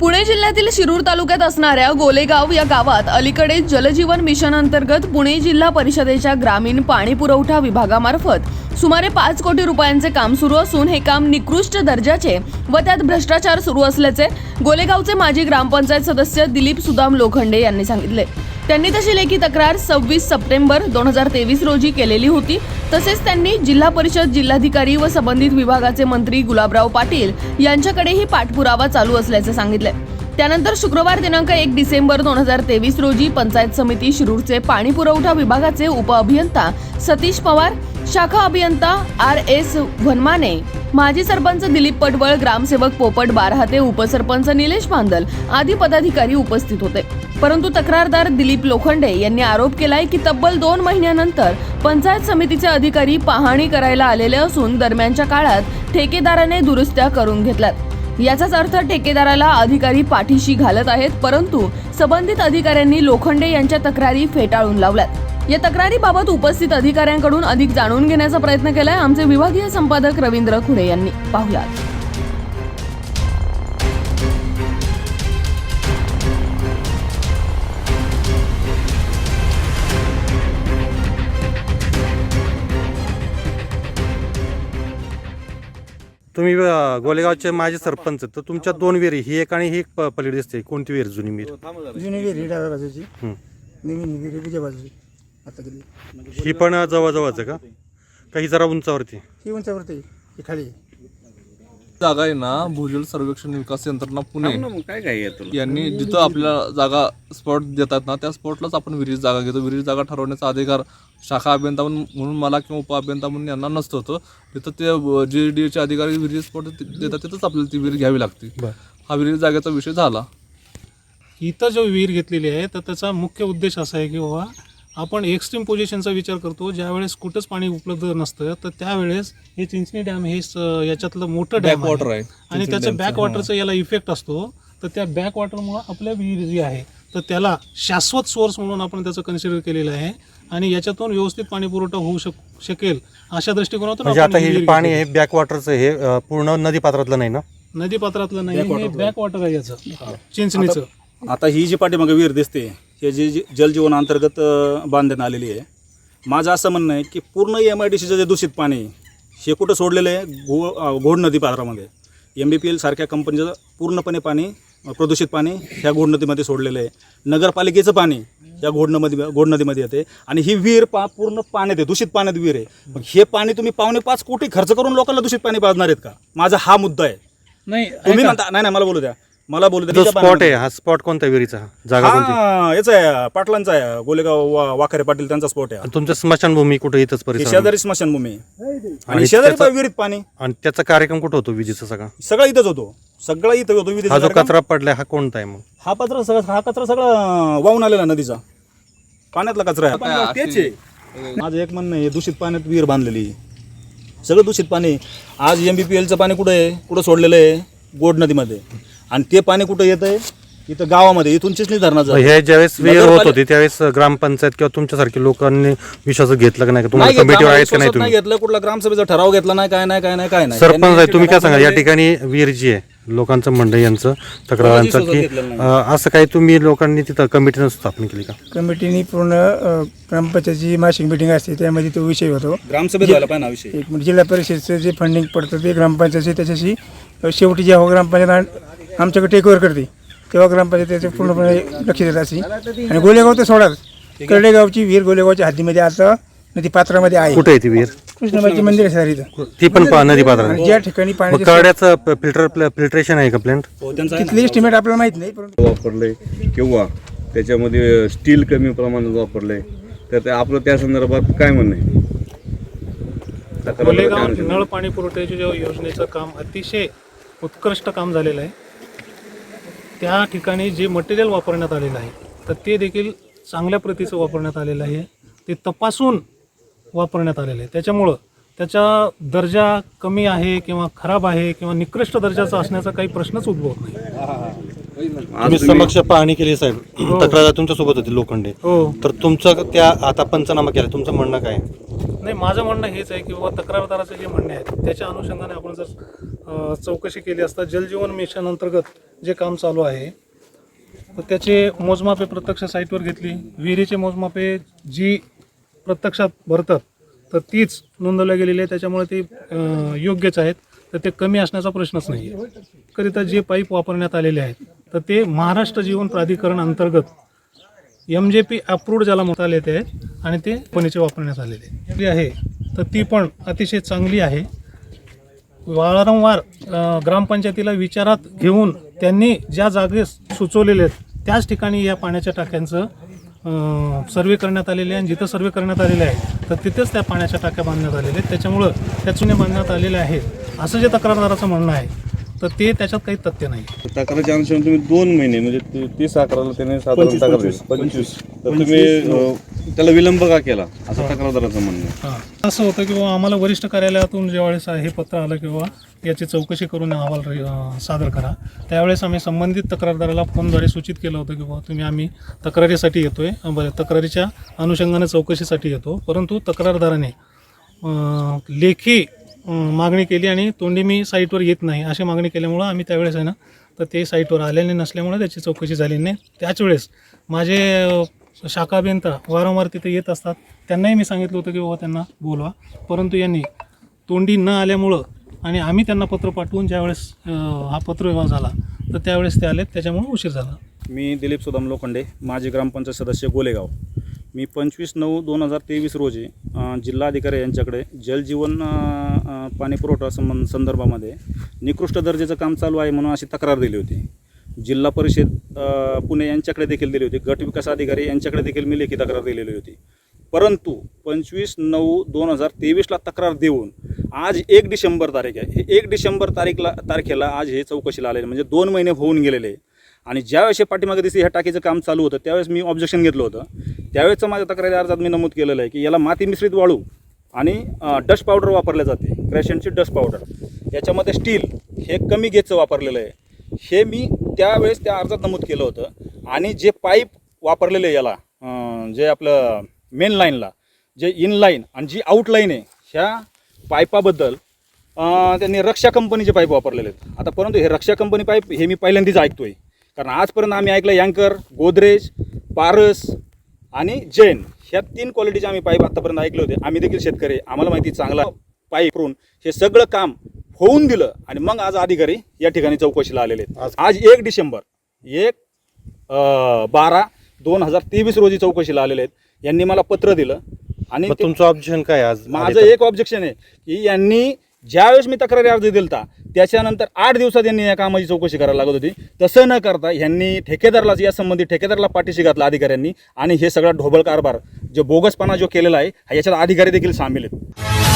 पुणे जिल्ह्यातील शिरूर तालुक्यात असणाऱ्या गोलेगाव या गावात अलीकडे जलजीवन मिशन अंतर्गत पुणे जिल्हा परिषदेच्या ग्रामीण पाणी पुरवठा विभागामार्फत सुमारे पाच कोटी रुपयांचे काम सुरू असून हे काम निकृष्ट दर्जाचे व त्यात भ्रष्टाचार सुरू असल्याचे गोलेगावचे माजी ग्रामपंचायत सदस्य दिलीप सुदाम लोखंडे यांनी सांगितले. त्यांनी तशी लेखी तक्रार सव्वीस सप्टेंबर दोन हजार तेवीस रोजी केलेली होती. तसेच त्यांनी जिल्हा परिषद जिल्हाधिकारी व संबंधित विभागाचे मंत्री गुलाबराव पाटील यांच्याकडेही पाठपुरावा चालू असल्याचे सांगितले. त्यानंतर शुक्रवार दिनांक एक डिसेंबर दोन हजार तेवीस रोजी पंचायत समिती शिरूरचे पाणी पुरवठा विभागाचे उपअभियंता सतीश पवार शाखा अभियंता आर एस वनमाने माजी सरपंच दिलीप पटवळ ग्रामसेवक पोपट बारहाते उपसरपंच निलेश बांदल आदी पदाधिकारी उपस्थित होते. परंतु तक्रारदार दिलीप लोखंडे यांनी आरोप केलाय की तब्बल दोन महिन्यानंतर पंचायत समितीचे अधिकारी पाहणी करायला आलेले असून दरम्यानच्या काळात ठेकेदाराने दुरुस्त्या करून घेतल्यात. याचाच अर्थ ठेकेदाराला अधिकारी पाठीशी घालत आहेत परंतु संबंधित अधिकाऱ्यांनी लोखंडे यांच्या तक्रारी फेटाळून लावल्यात. या तक्रारीबाबत उपस्थित अधिकाऱ्यांकडून अधिक जाणून घेण्याचा प्रयत्न केलाय आमचे विभागीय संपादक रवींद्र खुडे यांनी. पाहुयात. तुम्ही अ, गोलेगावचे माझे सरपंच तर तुमच्या दोन विहिरी ही एक आणि ही एक प- पलीकडे दिसते. कोणती विहीर? जुनी विहीर. जुनी विहीर ही डाव्या बाजूची. हं. नवीन विहीर उजव्या बाजूची. गेली ही पण जवळजवळच आहे का? काही जरा उंचावरती. ही उंचावरती ही खाली. जागा आहे ना भूजल सर्वेक्षण विकास यंत्रणा पुणे. मग काय काय आहे तुला? यांनी जिथं आपल्याला जागा स्पॉट देतात ना त्या स्पॉटलाच आपण विहिरीत जागा घेतो. विहिरीत जागा ठरवण्याचा अधिकार शाखा अभियंता म्हणून म्हणून मला किंवा उप अभियंता म्हणून यांना नसतं होतं तिथं ते जे डी चे अधिकारी विहिरी स्पॉट देतात तिथंच आपल्याला ती विहीर घ्यावी लागते. बरं. हा विहिरी जागेचा विषय झाला. इथं जो विहीर घेतलेली आहे तर त्याचा मुख्य उद्देश असा आहे की बाबा आपण एक्स्ट्रीम पोझिशनचा विचार करतो ज्यावेळेस कुठंच पाणी उपलब्ध नसतं तर त्यावेळेस हे चिंचणी डॅम हे याच्यातलं मोठं डॅम Backwater आहे. आणि त्याचं बॅक वॉटरचा याला इफेक्ट असतो. तर त्या बॅक वॉटरमुळं आपल्या विहीर जी आहे. तर त्याला शाश्वत सोर्स म्हणून आपण त्याचं कन्सिडर केलेलं आहे. आणि याच्यातून व्यवस्थित पाणी पुरवठा होऊ शक शकेल अशा दृष्टिकोनातून म्हणजे आता ही हे पाणी घेतली. आहे बॅकवॉटरचं हे पूर्ण नदी पात्रातलं नाही ना? नदी पात्रातलं नाही हे बॅक वॉटर आहे याचं. चिंचणीचं. आता ही जी पाठीमागे विहीर दिसते हे जे जे जलजीवन अंतर्गत बांधण्यात आलेली आहे. माझं असं म्हणणं आहे की पूर्ण एम आय डी सीचं जे दूषित पाणी हे कुठं सोडलेलं आहे? घो घोड नदी पात्रामध्ये. एम बी पी एल सारख्या कंपनीचं पूर्णपणे पाणी प्रदूषित पाणी ह्या घोड नदीमध्ये सोडलेलं आहे. नगरपालिकेचं पाणी या घोड नदी घोड नदीमध्ये येते. आणि ही विहीर पा पूर्ण पाण्यात आहे दूषित पाण्यात विहीर आहे. मग हे पाणी तुम्ही पावणे पाच कोटी खर्च करून लोकांना दूषित पाणी पाजणार आहेत का? माझा हा मुद्दा आहे. नाही तुम्ही म्हणता नाही नाही मला बोलू द्या. मला बोलू जो तिच्या स्पॉट. आहे हा स्पॉट कोणत्या विहिरीचा? जागा कोणती? हा याचा आहे पाटलांचा आहे गोलेगाव वा- वाखारे पाटील त्यांचा स्पॉट आहे. आणि तुमच्या स्मशानभूमी कुठे इथंच हे परिसर शेजारी स्मशानभूमी. आहे. आणि आणि शेजारी त्याचा- विहिरीत पाणी. आणि त्याचा कार्यक्रम कुठं होतो विजेचा सगळा? सगळं इथंच होतो. सगळं इथं होतो विहिरीचा हा जो कार्यक्रम. कचरा पडलाय हा कोणता आहे मग? हा पत्र सगळं हा कचरा सगळा वाहून आलेला नदीचा. पाण्यातला कचरा आहे. तेच आहे माझं एक म्हणणं आहे दूषित पाण्यात विहीर बांधलेली. आहे. सगळं दूषित पाणी. आज एम बी पी एलचं पाणी कुठं आहे? कुठं सोडलेलं आहे? गोड नदीमध्ये. आणि ते पाणी कुठं येतं आहे इथं गावामध्ये इथून चिचणी धरणाचं हे ज्यावेळेस विहीर होत होती त्यावेळेस ग्रामपंचायत किंवा तुमच्यासारख्या लोकांनी विश्वास घेतला का नाही का तुम्हाला कमिटीवर आहेत का नाही तुम्ही? घेतलं कुठला ग्रामसभेचा ठराव घेतला नाही काय नाही काय नाही काय नाही. सरपंच आहे तुम्ही काय सांगा या ठिकाणी विहीर जी आहे लोकांचं म्हणणं यांचं तक्रारांचं की असं काही तुम्ही लोकांनी तिथं कमिटीनं स्थापन केली का? कमिटीने पूर्ण ग्रामपंचायतची मासिक मिटिंग असते त्यामध्ये तो विषय होतो. ग्रामसभेत हा म्हणजे जिल्हा परिषदचं जे फंडिंग पडतं ते ग्रामपंचायतचे त्याच्याशी शेवटी जेव्हा ग्रामपंचायत आम- आमच्याकडे टेकओव्हर करते. तेव्हा ग्रामपंचायत त्याचं पूर्णपणे लक्ष देत असते आणि गोलेगाव तर सोडाच. कर्डेगावची विहीर गोलेगावच्या हद्दीमध्ये आता नदी पात्रामध्ये आहे. कुठे आहे ती विहीर कृष्णाबाईचे मंदिर आहे सर इथं. ती पण पा- नदी आणि पात्रात ज्या ठिकाणी मग पाण्याचे कळड्याचं फिल्टर फिल्ट्रेशन आहे का प्लांट हो. तिथले एस्टिमेट आपल्याला माहीत नाही परंतु वापरले किंवा त्याच्यामध्ये स्टील कमी प्रमाणात वापरले. तर ते आपलं त्या संदर्भात काय म्हणणं आहे? तक्रार काय गोलेगाव म्हणते? नळ पाणी पुरवठ्याच्या योजनेचं काम अतिशय उत्कृष्ट काम झालेलं आहे. त्या ठिकाणी जे मटेरियल वापरण्यात आलेलं आहे तर ते देखील चांगल्या प्रतीचं वापरण्यात आलेलं आहे. ते तपासून वापरण्यात आलेलं आहे. त्याच्यामुळं त्याचा दर्जा कमी आहे किंवा खराब आहे किंवा निकृष्ट दर्जाचा असण्याचा काही प्रश्नच उद्भवत नाही. समक्ष पाहणी केली साहेब. तक्रार तुमच्यासोबत होती लोखंडे. हो. तर तुमचं त्या आता पंचनामा केला तुमचं म्हणणं काय नाही माझं म्हणणं हेच आहे की बाबा तक्रारदाराचे जे म्हणणे आहेत त्याच्या अनुषंगाने आपण जर चौकशी केली असता जलजीवन मिशन अंतर्गत जे काम चालू आहे तर त्याचे मोजमापे प्रत्यक्ष साईटवर घेतली. विहिरीचे मोजमापे जी प्रत्यक्षात भरतात तर तीच नोंदवल्या गेलेली आहे. त्याच्यामुळे ते योग्यच आहेत. तर ते कमी असण्याचा प्रश्नच नाही आहे. करिता जे पाईप वापरण्यात आलेले आहेत तर ते महाराष्ट्र जीवन प्राधिकरण अंतर्गत एम जे पी अप्रूव्ड ज्याला म्हणता आले ते आहेत आणि ते पणीचे वापरण्यात आलेले जी आहे. तर ती पण अतिशय चांगली आहे. वारंवार ग्रामपंचायतीला विचारात घेऊन त्यांनी ज्या जागेस सुचवलेले आहेत त्याच ठिकाणी या पाण्याच्या टाक्यांचं सर्वे करण्यात आलेले आहे. आणि जिथं सर्वे करण्यात आलेले आहे तर तिथेच त्या पाण्याच्या टाक्या बांधण्यात आलेल्या आहेत. त्याच्यामुळं त्या चुने बांधण्यात आलेल्या आहेत. असं जे तक्रारदाराचं म्हणणं आहे तर ते त्याच्यात काही तथ्य नाही. तक्रारच्या अनुषंगाने तुम्ही दोन महिने म्हणजे तीस अकराला त्याने साधारण तक्रार पंचवीस तर तुम्ही अं, त्याला विलंब का केला? असं तक्रारदाराचं म्हणणं आहे. हां. असं होतं की आम्हाला वरिष्ठ कार्यालयातून ज्यावेळेस हे पत्र आलं की याची चौकशी करून अहवाल रे- अं, सादर करा. त्यावेळेस आम्ही संबंधित तक्रारदाराला फोनद्वारे सूचित केलं होतं की बाबा तुम्ही आम्ही तक्रारीसाठी येतोय. अं, बरं तक्रारीच्या अनुषंगाने चौकशीसाठी येतो. परंतु तक्रारदाराने अं, लेखी अं, मागणी केली आणि तोंडी मी साईटवर येत नाही अशी मागणी केल्यामुळं आम्ही त्यावेळेस आहे ना तर ते साईटवर आलेले नसल्यामुळे त्याची चौकशी झाली नाही. त्याच वेळेस माझे अं, शाखा अभियंता वारंवार तिथे येत असतात. त्यांनाही मी सांगितलं होतं की बाबा त्यांना बोलवा. परंतु यांनी तोंडी न आल्यामुळं आणि आम्ही त्यांना पत्र पाठवून ज्यावेळेस हा पत्रव्यवहार झाला तर त्यावेळेस ते आलेत. त्याच्यामुळे उशीर झाला. मी दिलीप सुदाम लोखंडे माजी ग्रामपंचायत सदस्य गोलेगाव. मी पंचवीस नऊ दोन हजार तेवीस रोजी जिल्हाधिकारी यांच्याकडे जलजीवन पाणी पुरवठा संबंध संदर्भामध्ये निकृष्ट दर्जाचं काम चालू आहे म्हणून अशी तक्रार दिली होती. जिल्हा परिषद पुणे यांच्याकडे देखील दिली होती. गट विकास अधिकारी यांच्याकडे देखील मी लेखी तक्रार दिलेली होती. परंतु पंचवीस नऊ दोन हजार तेवीसला तक्रार देऊन आज एक डिसेंबर तारीख आहे. हे एक डिसेंबर तारीखला तारखेला आज हे चौकशीला आलेले. म्हणजे दोन महिने होऊन गेलेले. आहे. आणि ज्यावेळेस हे पाठीमागे दिसते ह्या टाकीचं काम चालू होतं त्यावेळेस मी ऑब्जेक्शन घेतलं होतं. त्यावेळेसचं माझ्या तक्रारी अर्जात मी नमूद केलेलं आहे की याला माती मिश्रित वाळू आणि डस्ट पावडर वापरले जाते. क्रॅशनची डस्ट पावडर याच्यामध्ये स्टील हे कमी गेजचं वापरलेलं आहे. हे मी त्यावेळेस त्या अर्जात नमूद केलं होतं. आणि जे पाईप वापरलेले याला जे आपलं मेन लाईनला जे इन लाईन आणि जी आउटलाईन आहे ह्या पाईपाबद्दल त्यांनी रक्षा कंपनीचे पाईप वापरलेले आहेत. आता परंतु हे रक्षा कंपनी पाईप हे मी पहिल्यांदाच आहे कारण आजपर्यंत आम्ही ऐकलं यँकर गोदरेज पारस आणि जैन ह्या तीन क्वालिटीचे आम्ही पाईप आत्तापर्यंत ऐकले होते. आम्ही देखील शेतकरी आम्हाला माहिती चांगला पाईप करून हे सगळं काम होऊन दिलं आणि मग आज अधिकारी या ठिकाणी चौकशीला आलेले आहेत. आज एक डिसेंबर एक बारा दोन हजार तेवीस रोजी चौकशीला आलेले आहेत. यांनी मला पत्र दिलं आणि तुमचं ऑब्जेक्शन काय आज माझं एक ऑब्जेक्शन आहे की यांनी ज्यावेळेस मी तक्रारी अर्ज दिलता त्याच्यानंतर आठ दिवसात यांनी या कामाची चौकशी करायला लागत होती. तसं न करता यांनी ठेकेदारलाच या संबंधी ठेकेदारला पाठीशी घातला अधिकाऱ्यांनी आणि हे सगळा ढोबळ कारभार जो बोगसपणा जो केलेला आहे याच्यात अधिकारी देखील सामील आहेत.